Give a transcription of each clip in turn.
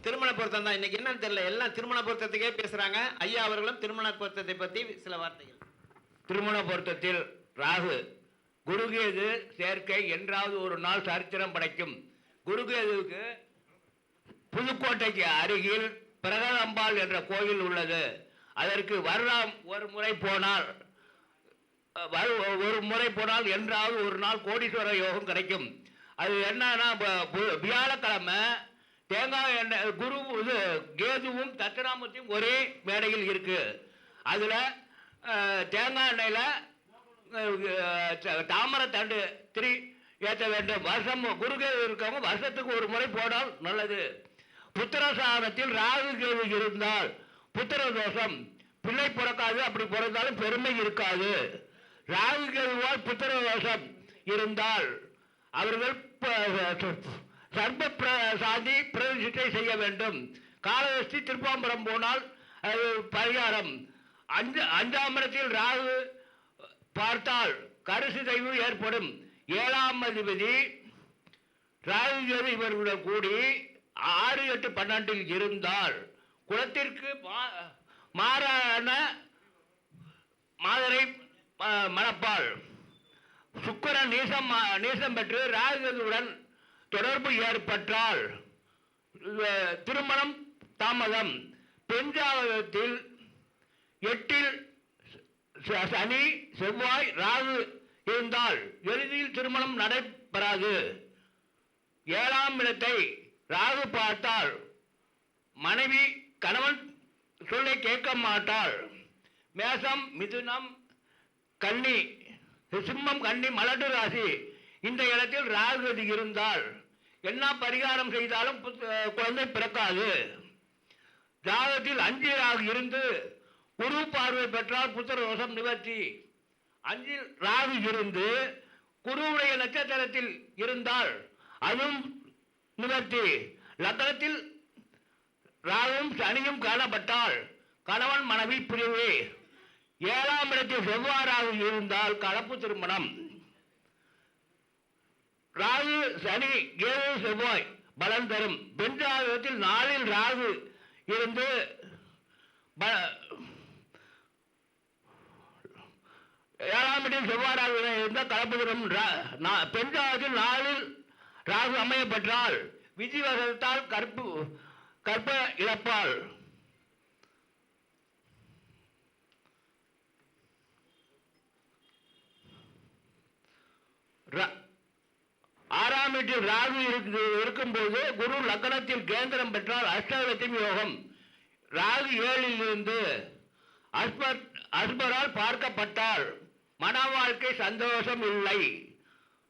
திருமண பொருத்தம் தான். இன்னைக்கு என்னன்னு தெரியல. எல்லாம் திருமண பொருத்தத்துக்கே பேசுறாங்க. ஐயா அவர்களும் திருமண பொருத்தத்தை பத்தி சில வார்த்தைகள். திருமண பொருத்தத்தில் ராகு குருகேது சேர்க்கை என்றாவது ஒரு நாள் சரித்திரம் படைக்கும். குருகேதுவுக்கு புதுக்கோட்டைக்கு அருகில் பிரகதம்பாள் என்ற கோயில் உள்ளது. அதற்கு வருடம் ஒரு முறை போனால் ஒரு முறை போனால் என்றாவது ஒரு நாள் கோடீஸ்வர யோகம் கிடைக்கும். அது என்னன்னா வியாழக்கிழமை தேங்காய் எண்ணெய் குரு இது கேதுவும் தத்திராமத்தையும் ஒரே மேடையில் இருக்கு. அதில் தேங்காய் எண்ணெயில் தாமரை தண்டு திரி ஏற்ற வேண்டும். வருஷம் குருகேது இருக்கவங்க வருஷத்துக்கு ஒரு முறை போனால் நல்லது. புத்திரசாரத்தில் ராகு கேது இருந்தால் புத்திர தோஷம் பிள்ளை பிறக்காது அப்படி பிறந்தாலும் பெருமை இருக்காது. ராகு கேதுவால் புத்திர இருந்தால் அவர்கள் சர்ப பிர- பிரதிஷ்டை செய்ய வேண்டும். காலஹஸ்தி திருப்பாம்பரம் போனால் அது பரிகாரம். அஞ்சு அஞ்சாம் இடத்தில் ராகு பார்த்தால் கருசு தெய்வு ஏற்படும். ஏழாம் அதிபதி ராகுகேது இவர்களுடன் கூடி ஆறு எட்டு பன்னெண்டில் இருந்தால் குலத்திற்கு மா- மாறான மனப்பால். மணப்பாள் சுக்கிரன் நீசம் நீசம் பெற்று ராகுடன் தொடர்பு ஏற்பட்டால் திருமணம் தாமதம். பெண் ஜாதகத்தில் எட்டில் சனி செவ்வாய் ராகு இருந்தால் எளிதில் திருமணம் நடைபெறாது. ஏழாம் இடத்தை ராகு பார்த்தால் மனைவி கணவன் சொல்லை கேட்க மாட்டாள். மேசம் மிதுனம் கன்னி சிம்மம் கன்னி மலட்டு ராசி. இந்த இடத்தில் ராகுகதி இருந்தால் என்ன பரிகாரம் செய்தாலும் குழந்தை பிறக்காது. ஜாதகத்தில் அஞ்சு ராகு இருந்து குரு பார்வை பெற்றால் புத்திர தோஷம் நிவர்த்தி. அஞ்சில் ராகு இருந்து குருவுடைய நட்சத்திரத்தில் இருந்தால் அதுவும் நிவர்த்தி. லக்னத்தில் ராகும் சனியும் காணப்பட்டால் கணவன் மனைவி பிரிவு. ஏழாம் இடத்தில் செவ்வாறாக இருந்தால் கலப்பு திருமணம். ராகு சனி கேது செவ்வாய் பலன் தரும். பெண் ஜாதகத்தில் நாளில் ராகு இருந்து ப- ஏழாம் இடத்தில் செவ்வாறாக இருந்தால் கலப்பு திருமணம். ரா- பெண் ஜாதகத்தில் நாளில் ராகு அமையப்பட்டால் விஜய் விதிவசத்தால் கற்பு கற்ப இழப்பாள் ஆறாம் வீட்டில் ராகு இருக்கு இருக்கும்போது குரு லக்னத்தில் கேந்திரம் பெற்றால் அஷ்டலட்சுமி யோகம். ராகு ஏழில் இருந்து அஸ்பர் அஸ்பரால் பார்க்கப்பட்டால் மன வாழ்க்கை சந்தோஷம் இல்லை.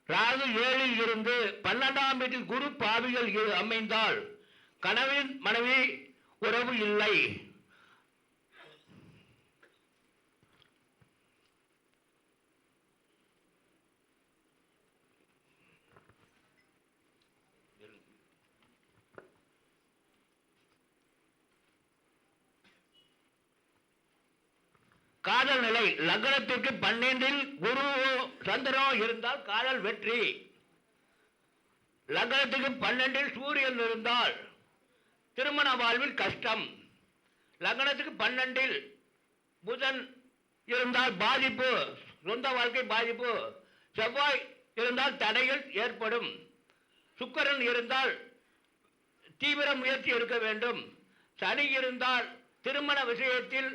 ராகு ஏழில் இருந்து பன்னெண்டாம் வீட்டில் குரு பாவிகள் அமைந்தால் கனவின் மனைவி உறவு இல்லை. காதல் நிலை. லக்னத்திற்கு பன்னெண்டில் குரு சந்திரோ இருந்தால் காதல் வெற்றி. லக்னத்துக்கு பன்னெண்டில் சூரியன் இருந்தால் திருமண வாழ்வில் கஷ்டம். லக்னத்துக்கு பன்னெண்டில் புதன் இருந்தால் பாதிப்பு. சொந்த வாழ்க்கை பாதிப்பு. செவ்வாய் இருந்தால் தடைகள் ஏற்படும். சுக்கரன் இருந்தால் தீவிர முயற்சி எடுக்க வேண்டும். சனி இருந்தால் திருமண விஷயத்தில்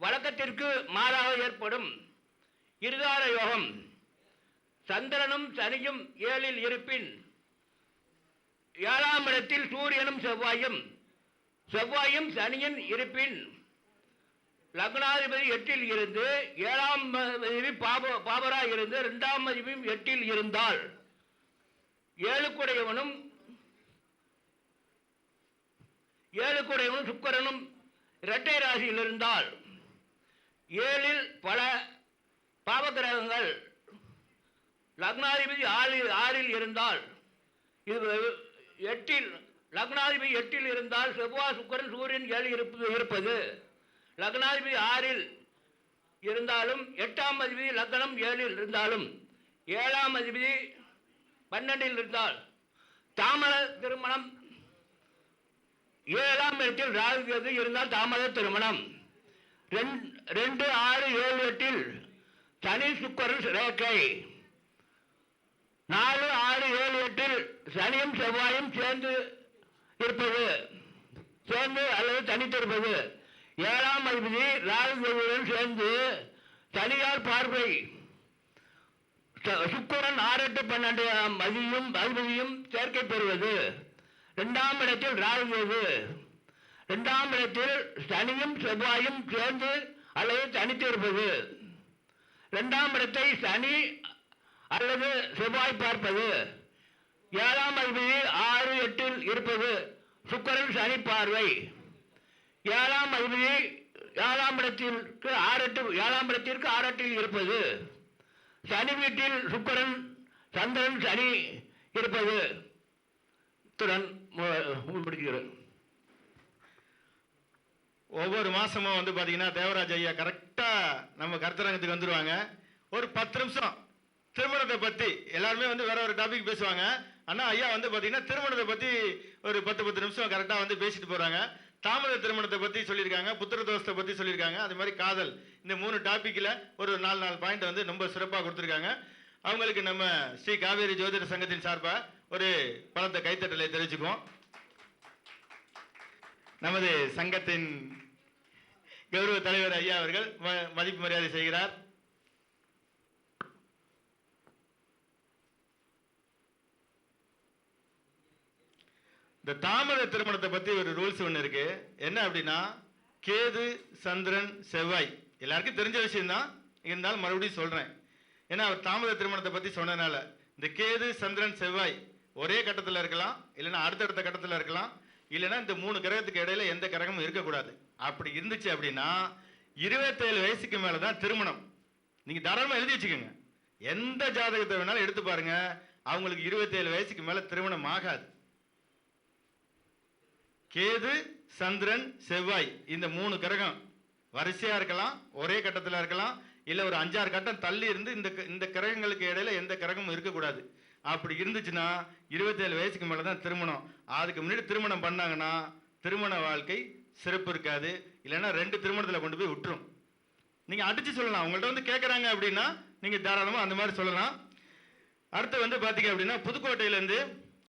வழக்கத்திற்கு மாறாக ஏற்படும் இருதார யோகம். சந்திரனும் சனியும் ஏழில் இருப்பின் ஏழாம் இடத்தில் சூரியனும் செவ்வாயும் செவ்வாயும் சனியின் இருப்பின் லக்னாதிபதி எட்டில் இருந்து ஏழாம் அதிபதி பாப பாபராக இருந்து இரண்டாம் அதிபதியும் எட்டில் இருந்தால் ஏழுக்குடையவனும் ஏழுக்குடையவனும் சுக்கரனும் இரட்டை ராசியில் இருந்தால் ஏழில் பல பாவகிரகங்கள் லக்னாதிபதி ஆறில் ஆறில் இருந்தால் இது எட்டில் லக்னாதிபதி எட்டில் இருந்தால் செவ்வாய் சுக்கரன் சூரியன் ஏழு இருப்பது இருப்பது. லக்னாதிபதி ஆறில் இருந்தாலும் எட்டாம் அதிபதி லக்னம் ஏழில் இருந்தாலும் ஏழாம் அதிபதி பன்னெண்டில் இருந்தால் தாமத திருமணம். ஏழாம் இடத்தில் ராகு கேது இருந்தால் தாமத திருமணம். ரெண்டு ஆறு ஏழு எட்டில் சனி சுக்கரன் ரேக்கை நாலு ஆறு ஏழு எட்டில் சனியும் செவ்வாயும் சேர்ந்து இருப்பது. சேர்ந்து அல்லது தனித்திருப்பது ஏழாம் அதிபதி ராகு சேர்ந்து தனியார் பார்வை. ச- ஆறு எட்டு பன்னெண்டு மதியும் அதிபதியும் சேர்க்கை பெறுவது. இரண்டாம் இடத்தில் ராகு இரண்டாம் இடத்தில் சனியும் செவ்வாயும் சேர்ந்து அல்லது தனித்து இருப்பது இரண்டாம் இடத்தை சனி அல்லது செவ்வாய் பார்ப்பது. ஏழாம் அதிபதி ஆறு எட்டில் இருப்பது. சுக்கரன் சனி பார்வை. ஏழாம் அதிபதி ஏழாம் இடத்திற்கு ஆறு ஏழாம் இடத்திற்கு ஆறு இருப்பது. சனி வீட்டில் சுக்கரன் சந்திரன் சனி இருப்பது. திறன் ஒவ்வொரு மாதமும் வந்து பார்த்தீங்கன்னா தேவராஜ் ஐயா கரெக்டாக நம்ம கருத்தரங்கத்துக்கு வந்துடுவாங்க ஒரு பத்து நிமிஷம் திருமணத்தை பற்றி எல்லாருமே வந்து வேற ஒரு டாபிக் பேசுவாங்க. ஆனால் ஐயா வந்து பார்த்தீங்கன்னா திருமணத்தை பற்றி ஒரு பத்து பத்து நிமிஷம் கரெக்டாக வந்து பேசிட்டு போகிறாங்க தாமத திருமணத்தை பற்றி சொல்லியிருக்காங்க புத்திர தோஷத்தை பற்றி சொல்லியிருக்காங்க. அது மாதிரி காதல் இந்த மூணு டாப்பிக்கில் ஒரு நாலு நாலு பாயிண்ட் வந்து ரொம்ப சிறப்பாக கொடுத்துருக்காங்க. அவங்களுக்கு நம்ம ஸ்ரீ காவேரி ஜோதிட சங்கத்தின் சார்பாக ஒரு பலத்த கைத்தட்டலை தெரிவிச்சுக்குவோம். நமது சங்கத்தின் கௌரவ தலைவர் ஐயா அவர்கள் மதிப்பு மரியாதை செய்கிறார். இந்த தாமத திருமணத்தை பத்தி ஒரு ரூல்ஸ் ஒன்று இருக்கு. என்ன அப்படின்னா கேது சந்திரன் செவ்வாய். எல்லாருக்கும் தெரிஞ்ச விஷயம்தான். இருந்தாலும் மறுபடியும் சொல்றேன். ஏன்னா அவர் தாமத திருமணத்தை பத்தி சொன்னதுனால இந்த கேது சந்திரன் செவ்வாய் ஒரே கட்டத்தில் இருக்கலாம் இல்லைன்னா அடுத்தடுத்த கட்டத்தில் இருக்கலாம். இல்லைன்னா இந்த மூணு கிரகத்துக்கு இடையில எந்த கிரகமும் இருக்கக்கூடாது. அப்படி இருந்துச்சு அப்படின்னா இருபத்தேழு வயசுக்கு மேலே தான் திருமணம். நீங்க தாராளமா எழுதி வச்சுக்கோங்க. எந்த ஜாதகத்தை வேணாலும் எடுத்து பாருங்க. அவங்களுக்கு இருபத்தேழு வயசுக்கு மேல திருமணம் ஆகாது. கேது சந்திரன் செவ்வாய் இந்த மூணு கிரகம் வரிசையா இருக்கலாம் ஒரே கட்டத்தில் இருக்கலாம் இல்லை ஒரு அஞ்சாறு கட்டம் தள்ளி இருந்து இந்த க- இந்த கிரகங்களுக்கு இடையில எந்த கிரகமும் இருக்கக்கூடாது. அப்படி இருந்துச்சுன்னா இருபத்தேழு வயசுக்கு மேலே தான் திருமணம். அதுக்கு முன்னாடி திருமணம் பண்ணாங்கன்னா திருமண வாழ்க்கை சிறப்பு இருக்காது. இல்லைன்னா ரெண்டு திருமணத்தில் கொண்டு போய் விட்டுரும். நீங்கள் அடித்து சொல்லலாம். உங்கள்கிட்ட வந்து கேட்குறாங்க அப்படின்னா நீங்கள் தாராளமாக அந்த மாதிரி சொல்லலாம். அடுத்து வந்து பார்த்தீங்க அப்படின்னா புதுக்கோட்டையிலேருந்து